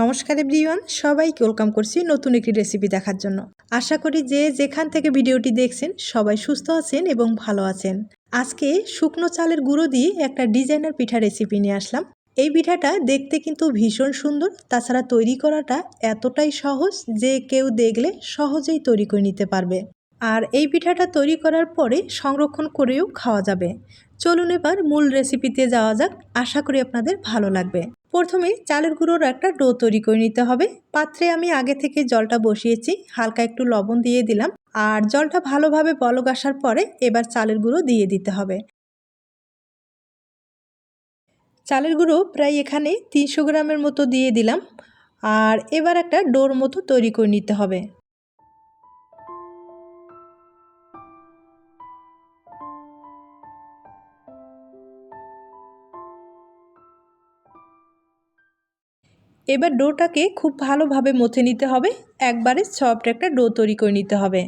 নমস্কার এভরিওয়ান, সবাইকে ওয়েলকাম করছি নতুন একটি রেসিপি দেখার জন্য। আশা করি যে যেখান থেকে ভিডিওটি দেখছেন, সবাই সুস্থ আছেন এবং ভালো আছেন। আজকে শুকনো চালের গুঁড়ো দিয়ে একটা ডিজাইনার পিঠা রেসিপি নিয়ে আসলাম। এই পিঠাটা দেখতে কিন্তু ভীষণ সুন্দর, তাছাড়া তৈরি করাটা এতটাই সহজ যে কেউ দেখলে সহজেই তৈরি করে নিতে পারবে। আর এই পিঠাটা তৈরি করার পরে সংরক্ষণ করেও খাওয়া যাবে। চলুন এবার মূল রেসিপিতে যাওয়া যাক। আশা করি আপনাদের ভালো লাগবে। প্রথমে চালের গুঁড়োর একটা ডো তৈরি করে নিতে হবে। পাত্রে আমি আগে থেকে জলটা বসিয়েছি, হালকা একটু লবণ দিয়ে দিলাম। আর জলটা ভালোভাবে বলক আসার পরে এবার চালের গুঁড়ো দিয়ে দিতে হবে। চালের গুঁড়ো প্রায় এখানে তিনশো গ্রামের মতো দিয়ে দিলাম। আর এবার একটা ডোর মতো তৈরি করে নিতে হবে। এবার ডোটাকে খুব ভালোভাবে মথে নিতে হবে। একবারে সফট একটা ডো তৈরি করে নিতে হবে।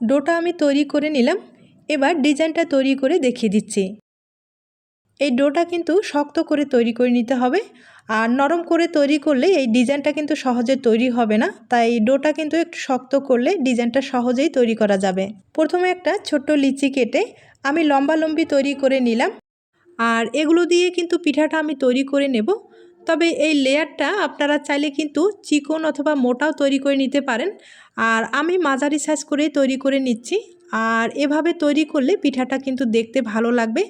ডোটা আমি তৈরি করে নিলাম, এবার ডিজাইনটা তৈরি করে দেখিয়ে দিচ্ছি। এই ডোটা কিন্তু শক্ত করে তৈরি করে নিতে হবে, আর নরম করে তৈরি করলে এই ডিজাইনটা কিন্তু সহজে তৈরি হবে না, তাই ডোটা কিন্তু একটু শক্ত করলে ডিজাইনটা সহজেই তৈরি করা যাবে। প্রথমে একটা ছোট্ট লিচি কেটে আমি লম্বা লম্বি তৈরি করে নিলাম, আর এগুলো দিয়ে কিন্তু পিঠাটা আমি তৈরি করে নেব তবে এই লেয়ারটা আপনারা চাইলে কিন্তু চিকন অথবা মোটাও তৈরি করে নিতে পারেন। আর আমি মাঝারি সাইজ করে তৈরি করে নিচ্ছি। আর এভাবে তৈরি করলে পিঠাটা কিন্তু দেখতে ভালো লাগবে।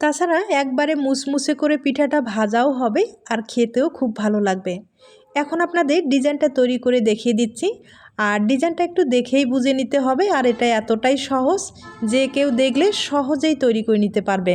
তাছাড়া একবারে মুসমুসে করে পিঠাটা ভাজাও হবে আর খেতেও খুব ভালো লাগবে। এখন আপনাদের ডিজাইনটা তৈরি করে দেখিয়ে দিচ্ছি। আর ডিজাইনটা একটু দেখেই বুঝে নিতে হবে আর এটা এতটাই সহজ যে কেউ দেখলে সহজেই তৈরি করে নিতে পারবে।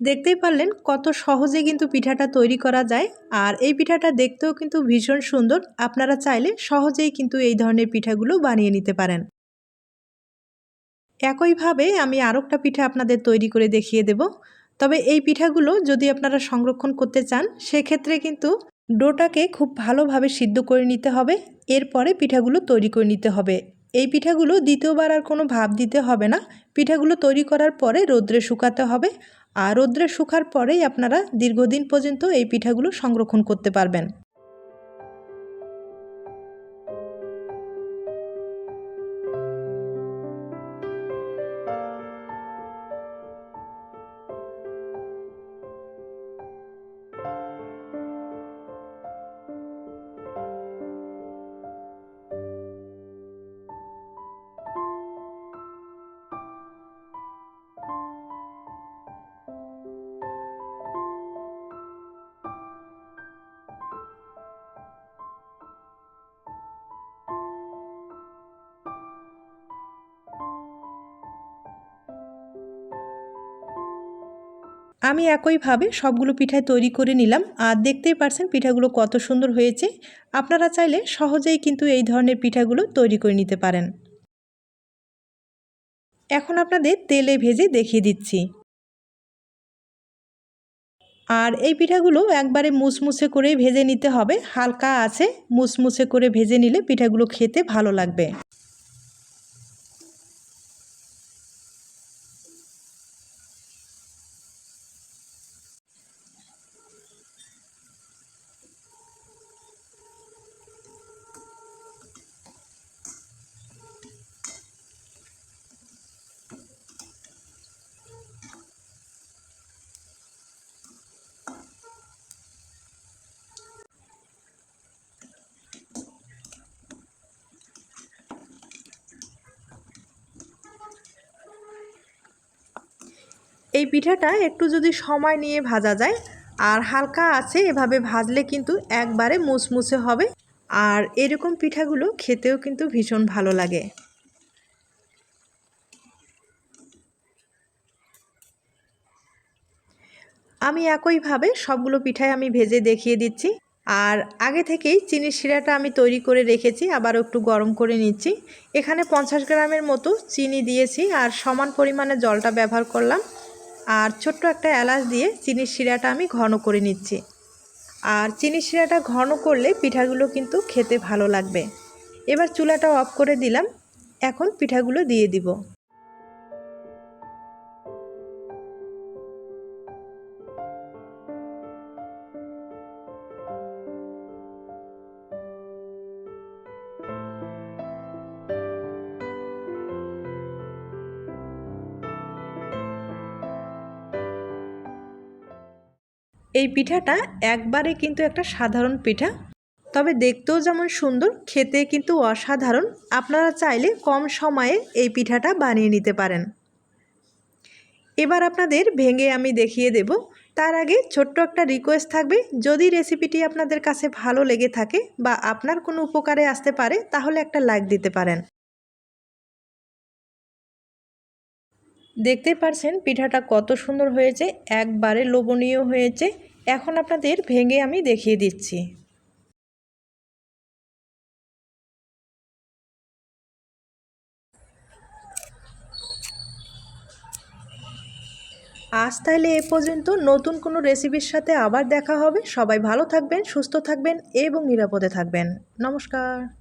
দেখতেই পারলেন কত সহজে কিন্তু পিঠাটা তৈরি করা যায়। আর এই পিঠাটা দেখতেও কিন্তু ভীষণ সুন্দর। আপনারা চাইলে সহজেই কিন্তু এই ধরনের পিঠাগুলো বানিয়ে নিতে পারেন। একইভাবে আমি আরেকটা পিঠা আপনাদের তৈরি করে দেখিয়ে দেব। তবে এই পিঠাগুলো যদি আপনারা সংরক্ষণ করতে চান, সেক্ষেত্রে কিন্তু ডোটাকে খুব ভালোভাবে সিদ্ধ করে নিতে হবে। এরপরে পিঠাগুলো তৈরি করে নিতে হবে। এই পিঠাগুলো দ্বিতীয়বার আর কোনো ভাব দিতে হবে না। পিঠাগুলো তৈরি করার পরে রোদ্রে শুকাতে হবে। আর রৌদ্রে শুকার পরেই আপনারা দীর্ঘদিন পর্যন্ত এই পিঠাগুলো সংরক্ষণ করতে পারবেন। আমি একইভাবে সবগুলো পিঠায় তৈরি করে নিলাম। আর দেখতেই পারছেন পিঠাগুলো কত সুন্দর হয়েছে। আপনারা চাইলে সহজেই কিন্তু এই ধরনের পিঠাগুলো তৈরি করে নিতে পারেন। এখন আপনাদের তেলে ভেজে দেখিয়ে দিচ্ছি। আর এই পিঠাগুলো একবারে মুসমুসে করে ভেজে নিতে হবে। হালকা আছে মুসমুসে করে ভেজে নিলে পিঠাগুলো খেতে ভালো লাগবে। এই পিঠাটা একটু যদি সময় নিয়ে ভাজা যায়, আর হালকা আছে এভাবে ভাজলে কিন্তু একবারে মুসমুসে হবে। আর এরকম পিঠাগুলো খেতেও কিন্তু ভীষণ ভালো লাগে। আমি একইভাবে সবগুলো পিঠাই আমি ভেজে দেখিয়ে দিচ্ছি। আর আগে থেকেই চিনির শিরাটা আমি তৈরি করে রেখেছি, আবার একটু গরম করে নিচ্ছি। এখানে পঞ্চাশ গ্রামের মতো চিনি দিয়েছি, আর সমান পরিমাণে জলটা ব্যবহার করলাম। আর ছোট্ট একটা এলাচ দিয়ে চিনির শিরাটা আমি ঘন করে নিচ্ছি। আর চিনির শিরাটা ঘন করলে পিঠাগুলো কিন্তু খেতে ভালো লাগবে। এবার চুলাটা অফ করে দিলাম। এখন পিঠাগুলো দিয়ে দিব। এই পিঠাটা একবারে কিন্তু একটা সাধারণ পিঠা। তবে দেখতেও যেমন সুন্দর খেতে কিন্তু অসাধারণ। আপনারা চাইলে কম সময়ে এই পিঠাটা বানিয়ে নিতে পারেন। এবার আপনাদের ভেঙে আমি দেখিয়ে দেব। তার আগে ছোট্ট একটা রিকোয়েস্ট থাকবে। যদি রেসিপিটি আপনাদের কাছে ভালো লেগে থাকে বা আপনার কোনো উপকারে আসতে পারে, তাহলে একটা লাইক দিতে পারেন। দেখতে পারছেন পিঠাটা কত সুন্দর হয়েছে, একবারে লোভনীয় হয়েছে। এখন আপনাদের ভেঙে আমি দেখিয়ে দিচ্ছি। আজ তাহলে এ পর্যন্ত। নতুন কোনো রেসিপির সাথে আবার দেখা হবে। সবাই ভালো থাকবেন, সুস্থ থাকবেন এবং নিরাপদে থাকবেন। নমস্কার।